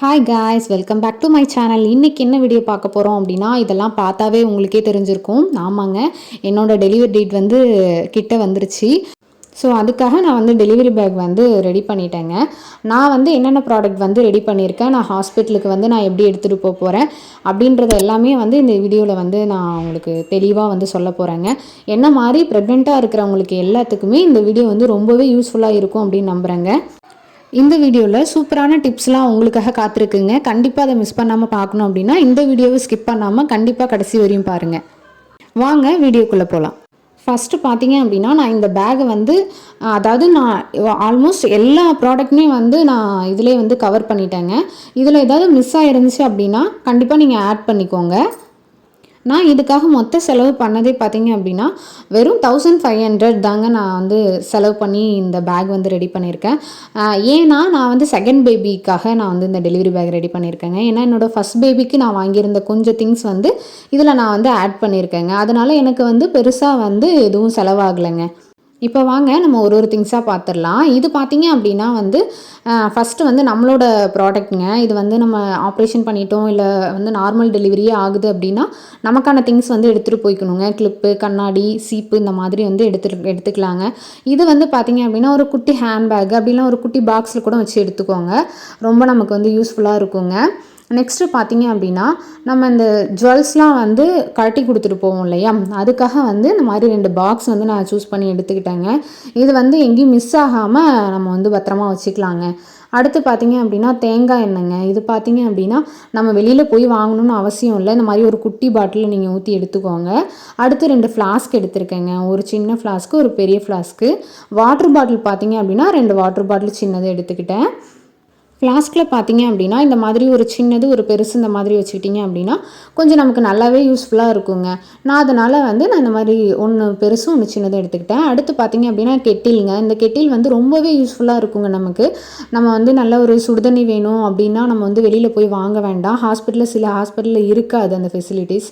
Hi guys welcome back to my channel இன்றைக்கி என்ன video பார்க்க போகிறோம் அப்படின்னா இதெல்லாம் பார்த்தாவே உங்களுக்கே தெரிஞ்சிருக்கும். ஆமாங்க என்னோட டெலிவரி டேட் வந்து கிட்ட வந்துருச்சு. ஸோ அதுக்காக நான் வந்து டெலிவரி பேக் வந்து ரெடி பண்ணிட்டேங்க. நான் வந்து என்னென்ன ப்ராடக்ட் வந்து ரெடி பண்ணியிருக்கேன் நான் ஹாஸ்பிட்டலுக்கு வந்து நான் எப்படி எடுத்துகிட்டு போக போகிறேன் அப்படின்றது எல்லாமே வந்து இந்த வீடியோவில் வந்து நான் உங்களுக்கு தெளிவாக வந்து சொல்ல போகிறேங்க என்ன மாதிரி ப்ரெக்னெண்ட்டாக இருக்கிறவங்களுக்கு எல்லாத்துக்குமே இந்த வீடியோ வந்து ரொம்பவே யூஸ்ஃபுல்லாக இருக்கும் அப்படின்னு நம்புகிறேங்க இந்த வீடியோவில் சூப்பரான டிப்ஸ்லாம் உங்களுக்காக காத்திருக்குங்க. கண்டிப்பாக அதை மிஸ் பண்ணாமல் பார்க்கணும் அப்படின்னா இந்த வீடியோவை ஸ்கிப் பண்ணாமல் கண்டிப்பாக கடைசி வரையும் பாருங்கள் வாங்க வீடியோக்குள்ளே போகலாம் ஃபஸ்ட்டு பார்த்தீங்க அப்படின்னா நான் இந்த பேகை வந்து அதாவது நான் ஆல்மோஸ்ட் எல்லா ப்ராடக்ட்டுமே வந்து நான் இதிலே வந்து கவர் பண்ணிட்டேங்க. இதில் ஏதாவது மிஸ் ஆகிருந்துச்சு அப்படின்னா கண்டிப்பாக நீங்கள் ஆட் பண்ணிக்கோங்க. நான் இதுக்காக மொத்த செலவு பண்ணதே பார்த்தீங்க அப்படின்னா வெறும் தௌசண்ட் ஃபைவ் ஹண்ட்ரட் தாங்க நான் வந்து செலவு பண்ணி இந்த பேக் வந்து ரெடி பண்ணியிருக்கேன். ஏன்னா நான் வந்து செகண்ட் பேபிக்காக நான் வந்து இந்த டெலிவரி பேக் ரெடி பண்ணியிருக்கேங்க. ஏன்னா என்னோடய ஃபஸ்ட் பேபிக்கு நான் வாங்கியிருந்த கொஞ்சம் திங்ஸ் வந்து இதில் நான் வந்து ஆட் பண்ணியிருக்கேங்க. அதனால் எனக்கு வந்து பெருசாக வந்து எதுவும் செலவாகலைங்க. இப்போ வாங்க நம்ம ஒரு ஒரு திங்ஸாக பார்த்துடலாம் இது பார்த்தீங்க அப்படின்னா வந்து ஃபஸ்ட்டு வந்து நம்மளோட ப்ராடக்ட்ங்க இது வந்து நம்ம ஆப்ரேஷன் பண்ணிட்டோம் இல்லை வந்து நார்மல் டெலிவரியே ஆகுது அப்படின்னா நமக்கான திங்ஸ் வந்து எடுத்துகிட்டு போய்க்கணுங்க. கிளிப்பு கண்ணாடி சீப்பு இந்த மாதிரி வந்து எடுத்து எடுத்துக்கலாங்க. இது வந்து பார்த்தீங்க அப்படின்னா ஒரு குட்டி ஹேண்ட்பேக் அப்படிலாம் ஒரு குட்டி பாக்ஸில் கூட வச்சு எடுத்துக்கோங்க. ரொம்ப நமக்கு வந்து யூஸ்ஃபுல்லாக இருக்குங்க. நெக்ஸ்ட்டு பார்த்தீங்க அப்படின்னா நம்ம இந்த ஜுவல்ஸ்லாம் வந்து கழட்டி கொடுத்துட்டு போவோம் இல்லையா? அதுக்காக வந்து இந்த மாதிரி ரெண்டு பாக்ஸ் வந்து நான் சூஸ் பண்ணி எடுத்துக்கிட்டேங்க. இது வந்து எங்கேயும் மிஸ் ஆகாமல் நம்ம வந்து பத்திரமா வச்சுக்கலாங்க. அடுத்து பார்த்தீங்க அப்படின்னா தேங்காய் எண்ணெய்ங்க. இது பார்த்தீங்க அப்படின்னா நம்ம வெளியில் போய் வாங்கணும்னு அவசியம் இல்லை. இந்த மாதிரி ஒரு குட்டி பாட்டில் நீங்கள் ஊற்றி எடுத்துக்கோங்க. அடுத்து ரெண்டு ஃப்ளாஸ்க் எடுத்திருக்கேங்க. ஒரு சின்ன ஃப்ளாஸ்க்கு ஒரு பெரிய ஃப்ளாஸ்க்கு வாட்டர் பாட்டில் பார்த்தீங்க அப்படின்னா ரெண்டு வாட்டர் பாட்டில் சின்னதை எடுத்துக்கிட்டேன். ஃப்ளாஸ்கில் பார்த்தீங்க அப்படின்னா இந்த மாதிரி ஒரு சின்னது ஒரு பெருசு இந்த மாதிரி வச்சுக்கிட்டிங்க அப்படின்னா கொஞ்சம் நமக்கு நல்லாவே யூஸ்ஃபுல்லாக இருக்குங்க. நான் அதனால் வந்து நான் இந்த மாதிரி ஒன்று பெருசும் ஒன்று சின்னதும் எடுத்துக்கிட்டேன். அடுத்து பார்த்தீங்க அப்படின்னா கெட்டில்ங்க. இந்த கெட்டில் வந்து ரொம்பவே யூஸ்ஃபுல்லாக இருக்குங்க நமக்கு. நம்ம வந்து நல்ல ஒரு சுடுதண்ணி வேணும் அப்படின்னா நம்ம வந்து வெளியில் போய் வாங்க வேண்டாம். ஹாஸ்பிட்டலில் சில ஹாஸ்பிட்டலில் இருக்காது அந்த ஃபெசிலிட்டிஸ்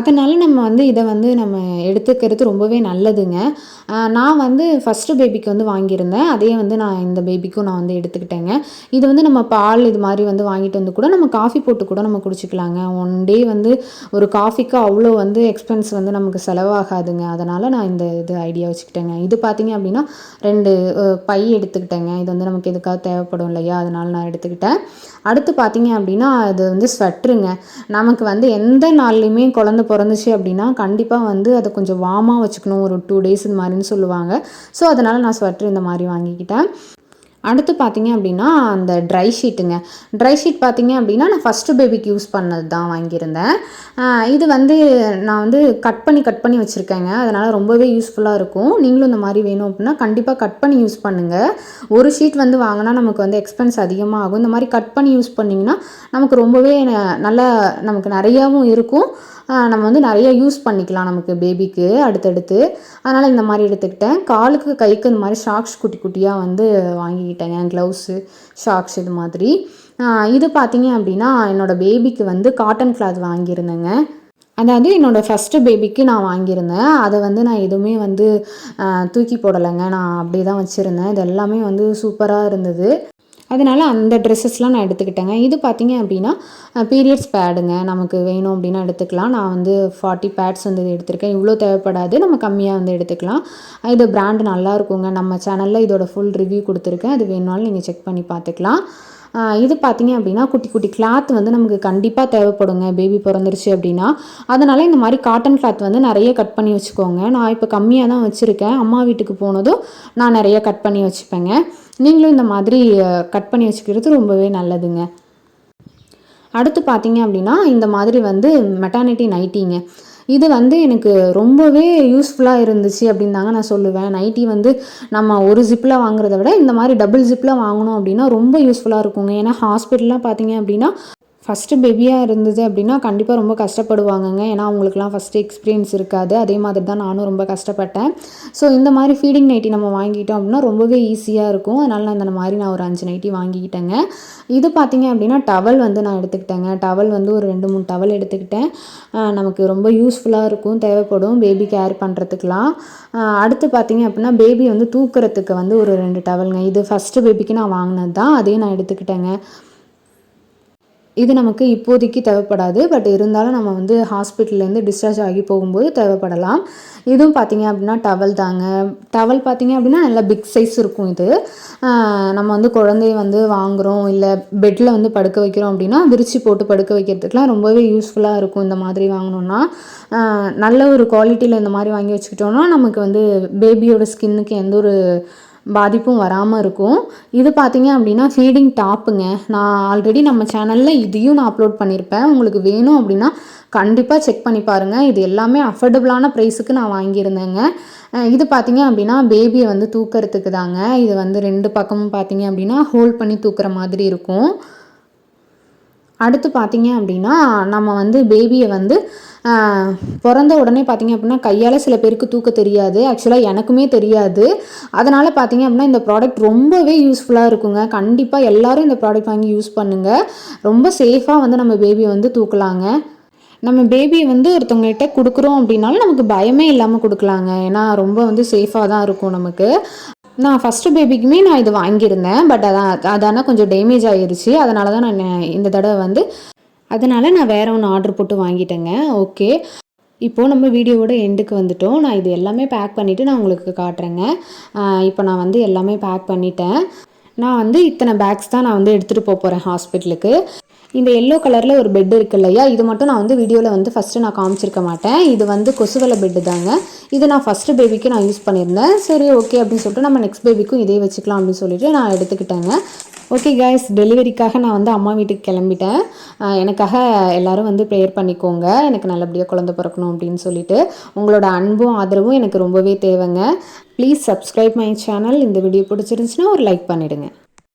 அதனால் நம்ம வந்து இதை வந்து நம்ம எடுத்துக்கிறது ரொம்பவே நல்லதுங்க. நான் வந்து ஃபஸ்ட்டு பேபிக்கு வந்து வாங்கியிருந்தேன். அதே வந்து நான் இந்த பேபிக்கும் நான் வந்து எடுத்துக்கிட்டேங்க. இது வந்து நம்ம பால் இது மாதிரி வந்து வாங்கிட்டு வந்து கூட நம்ம காஃபி போட்டு கூட நம்ம குடிச்சிக்கலாங்க. ஒன் டே வந்து ஒரு காஃபிக்கு அவ்வளோ வந்து எக்ஸ்பென்ஸ் வந்து நமக்கு செலவாகாதுங்க. அதனால் நான் இந்த இது ஐடியா வச்சுக்கிட்டேங்க. இது பார்த்தீங்க அப்படின்னா ரெண்டு பை எடுத்துக்கிட்டேங்க. இது வந்து நமக்கு எதுக்காக தேவைப்படும் இல்லையா? அதனால் நான் எடுத்துக்கிட்டேன். அடுத்து பார்த்தீங்க அப்படின்னா அது வந்து ஸ்வெட்ருங்க நமக்கு வந்து எந்த நாள்லையுமே குழந்த பிறந்துச்சு அப்படின்னா கண்டிப்பாக வந்து அதை கொஞ்சம் வார்மாக வச்சுக்கணும். ஒரு டூ டேஸ் இது மாதிரின்னு சொல்லுவாங்க. ஸோ அதனால் நான் ஸ்வெட்ரு இந்த மாதிரி வாங்கிக்கிட்டேன். அடுத்து பார்த்தீங்க அப்படின்னா அந்த ட்ரை ஷீட்டுங்க ட்ரை ஷீட் பார்த்தீங்க அப்படின்னா நான் ஃபஸ்ட்டு பேபிக்கு யூஸ் பண்ணது தான் வாங்கியிருந்தேன் இது வந்து நான் வந்து கட் பண்ணி கட் பண்ணி வச்சுருக்கேங்க. அதனால் ரொம்பவே யூஸ்ஃபுல்லாக இருக்கும். நீங்களும் இந்த மாதிரி வேணும் அப்படின்னா கண்டிப்பாக கட் பண்ணி யூஸ் பண்ணுங்கள் ஒரு ஷீட் வந்து வாங்கினா நமக்கு வந்து எக்ஸ்பென்ஸ் அதிகமாக ஆகும் இந்த மாதிரி கட் பண்ணி யூஸ் பண்ணிங்கன்னா நமக்கு ரொம்பவே நல்லா நமக்கு நிறையாவும் இருக்கும். நம்ம வந்து நிறைய யூஸ் பண்ணிக்கலாம் நமக்கு பேபிக்கு அடுத்தடுத்து. அதனால் இந்த மாதிரி எடுத்துக்கிட்டேன். காலுக்கு கைக்கு இந்த மாதிரி ஷாக்ஸ் குட்டி குட்டியாக வந்து வாங்கிக்கிட்டேங்க க்ளவுஸு ஷாக்ஸ் இது மாதிரி. இது பார்த்தீங்க அப்படின்னா என்னோடய பேபிக்கு வந்து காட்டன் கிளாத் வாங்கியிருந்தேங்க. அதாவது என்னோடய ஃபஸ்ட்டு பேபிக்கு நான் வாங்கியிருந்தேன். அதை வந்து நான் எதுவுமே வந்து தூக்கி போடலைங்க. நான் அப்படியே தான் வச்சுருந்தேன். இது எல்லாமே வந்து சூப்பராக இருந்தது. அதனால் அந்த ட்ரெஸ்ஸஸ்லாம் நான் எடுத்துக்கிட்டேங்க. இது பார்த்தீங்க அப்படின்னா பீரியட்ஸ் பேடுங்க நமக்கு வேணும் அப்படின்னா எடுத்துக்கலாம். நான் வந்து ஃபார்ட்டி பேட்ஸ் வந்து இது எடுத்திருக்கேன். இவ்வளோ தேவைப்படாது. நம்ம கம்மியாக வந்து எடுத்துக்கலாம். இது பிராண்டு நல்லா இருக்குங்க. நம்ம சேனலில் இதோட ஃபுல் ரிவ்யூ கொடுத்துருக்கேன். அது வேணுனாலும் நீங்கள் செக் பண்ணி பார்த்துக்கலாம் இது பார்த்தீங்க அப்படின்னா குட்டி குட்டி கிளாத் வந்து நமக்கு கண்டிப்பாக தேவைப்படுங்க. பேபி பிறந்துருச்சு அப்படின்னா. அதனால் இந்த மாதிரி காட்டன் கிளாத் வந்து நிறைய கட் பண்ணி வச்சுக்கோங்க. நான் இப்போ கம்மியாக தான் வச்சுருக்கேன். அம்மா வீட்டுக்கு போனதும் நான் நிறைய கட் பண்ணி வச்சுப்பேங்க. நீங்களும் இந்த மாதிரி கட் பண்ணி வச்சுக்கிறது ரொம்பவே நல்லதுங்க. அடுத்து பார்த்தீங்க அப்படின்னா இந்த மாதிரி வந்து மெட்டானிட்டி நைட்டிங்க இது வந்து எனக்கு ரொம்பவே யூஸ்ஃபுல்லாக இருந்துச்சு அப்படின்னு தாங்க நான் சொல்லுவேன். நைட்டி வந்து நம்ம ஒரு ஜிப்பில் வாங்குறத விட இந்த மாதிரி டபுள் ஜிப்பில் வாங்கினோம் அப்படின்னா ரொம்ப யூஸ்ஃபுல்லாக இருக்குங்க. ஏன்னா ஹாஸ்பிட்டல்லாம் பார்த்தீங்க அப்படின்னா ஃபஸ்ட்டு பேபியாக இருந்தது அப்படின்னா கண்டிப்பாக ரொம்ப கஷ்டப்படுவாங்கங்க. ஏன்னா அவங்களுக்குலாம் ஃபஸ்ட்டு எக்ஸ்பீரியன்ஸ் இருக்காது. அதே மாதிரி தான் நானும் ரொம்ப கஷ்டப்பட்டேன். ஸோ இந்த மாதிரி ஃபீடிங் நைட்டி நம்ம வாங்கிட்டோம் அப்படின்னா ரொம்பவே ஈஸியாக இருக்கும். அதனால் நான் இந்த மாதிரி நான் ஒரு அஞ்சு நைட்டி வாங்கிக்கிட்டேங்க. இது பார்த்தீங்க அப்படின்னா டவல் வந்து நான் எடுத்துக்கிட்டேங்க. டவல் வந்து ஒரு ரெண்டு மூணு டவல் எடுத்துக்கிட்டேன். நமக்கு ரொம்ப யூஸ்ஃபுல்லாக இருக்கும். தேவைப்படும். பேபி கேர் பண்ணுறதுக்கெலாம் அடுத்து பார்த்தீங்க அப்படின்னா பேபி வந்து தூக்குறதுக்கு வந்து ஒரு ரெண்டு டவலுங்க இது ஃபஸ்ட்டு பேபிக்கு நான் வாங்கினது தான் அதையும் நான் எடுத்துக்கிட்டேங்க. இது நமக்கு இப்போதைக்கு தேவைப்படாது. பட் இருந்தாலும் நம்ம வந்து ஹாஸ்பிட்டல்லேருந்து டிஸ்சார்ஜ் ஆகி போகும்போது தேவைப்படலாம். இதுவும் பார்த்தீங்க அப்படின்னா டவல் தாங்க. டவல் பார்த்திங்க அப்படின்னா நல்லா பிக் சைஸ் இருக்கும் இது. நம்ம வந்து குழந்தைய வந்து வாங்குகிறோம் இல்லை பெட்டில் வந்து படுக்க வைக்கிறோம் அப்படின்னா விரிச்சு போட்டு படுக்க வைக்கிறதுக்குலாம் ரொம்பவே யூஸ்ஃபுல்லாக இருக்கும் இந்த மாதிரி வாங்கினோன்னா நல்ல ஒரு குவாலிட்டியில் இந்த மாதிரி வாங்கி வச்சுக்கிட்டோம்னா நமக்கு வந்து பேபியோட ஸ்கின்னுக்கு எந்த ஒரு பாதிப்பும் வராமல் இருக்கும். இது பார்த்தீங்க அப்படின்னா ஃபீடிங் டாப்புங்க நான் ஆல்ரெடி நம்ம சேனலில் இதையும் நான் அப்லோட் பண்ணியிருப்பேன் உங்களுக்கு வேணும் அப்படின்னா கண்டிப்பாக செக் பண்ணி பாருங்கள் இது எல்லாமே அஃபோர்டபுளான ப்ரைஸுக்கு நான் வாங்கியிருந்தேங்க. இது பார்த்தீங்க அப்படின்னா பேபியை வந்து தூக்கிறதுக்கு தாங்க இது வந்து ரெண்டு பக்கமும் பார்த்தீங்க அப்படின்னா ஹோல்ட் பண்ணி தூக்குற மாதிரி இருக்கும். அடுத்து பார்த்தீங்க அப்படின்னா நம்ம வந்து பேபியை வந்து பிறந்த உடனே பார்த்தீங்க அப்படின்னா கையால் சில பேருக்கு தூக்க தெரியாது. ஆக்சுவலாக எனக்குமே தெரியாது. அதனால் பார்த்தீங்க அப்படின்னா இந்த ப்ராடக்ட் ரொம்பவே யூஸ்ஃபுல்லாக இருக்குங்க. கண்டிப்பாக எல்லாரும் இந்த ப்ராடக்ட் வாங்கி யூஸ் பண்ணுங்கள் ரொம்ப சேஃபாக வந்து நம்ம பேபியை வந்து தூக்கலாங்க. நம்ம பேபியை வந்து ஒருத்தவங்ககிட்ட கொடுக்குறோம் அப்படின்னாலும் நமக்கு பயமே இல்லாமல் கொடுக்கலாங்க. ஏன்னா ரொம்ப வந்து சேஃபாக தான் இருக்கும் நமக்கு. நான் ஃபஸ்ட்டு பேபிக்குமே நான் இது வாங்கியிருந்தேன் பட் அதான் அதான கொஞ்சம் டேமேஜ் ஆயிருச்சு. அதனால தான் நான் இந்த தடவை வந்து அதனால் நான் வேற ஒன்று ஆர்டர் போட்டு வாங்கிட்டேங்க. ஓகே இப்போது நம்ம வீடியோவோட எண்டுக்கு வந்துட்டோம். நான் இது எல்லாமே பேக் பண்ணிவிட்டு நான் உங்களுக்கு காட்டுறேங்க. இப்போ நான் வந்து எல்லாமே பேக் பண்ணிட்டேன். நான் வந்து இத்தனை பேக்ஸ் தான் நான் வந்து எடுத்துகிட்டு போக போகிறேன் ஹாஸ்பிட்டலுக்கு இந்த எல்லோ கலரில் ஒரு பெட் இருக்கு இல்லையா? இது மட்டும் நான் வந்து வீடியோவில் வந்து ஃபஸ்ட்டு நான் காமிச்சிருக்க மாட்டேன். இது வந்து கொசுவலை பெட்டு தாங்க. இது நான் ஃபஸ்ட்டு பேபிக்கு நான் யூஸ் பண்ணியிருந்தேன். சரி ஓகே அப்படின்னு சொல்லிட்டு நம்ம நெக்ஸ்ட் பேபிக்கும் இதே வச்சுக்கலாம் அப்படின்னு சொல்லிட்டு நான் எடுத்துக்கிட்டேங்க. ஓகே கைஸ் டெலிவரிக்காக நான் வந்து அம்மா வீட்டுக்கு கிளம்பிட்டேன். எனக்காக எல்லாரும் வந்து ப்ரேயர் பண்ணிக்கோங்க. எனக்கு நல்லபடியாக குழந்த பிறக்கணும் அப்படின்னு சொல்லிட்டு உங்களோட அன்பும் ஆதரவும் எனக்கு ரொம்பவே தேவைங்க. ப்ளீஸ் சப்ஸ்கிரைப் மை சேனல் இந்த வீடியோ பிடிச்சிருந்துச்சுன்னா ஒரு லைக் பண்ணிவிடுங்க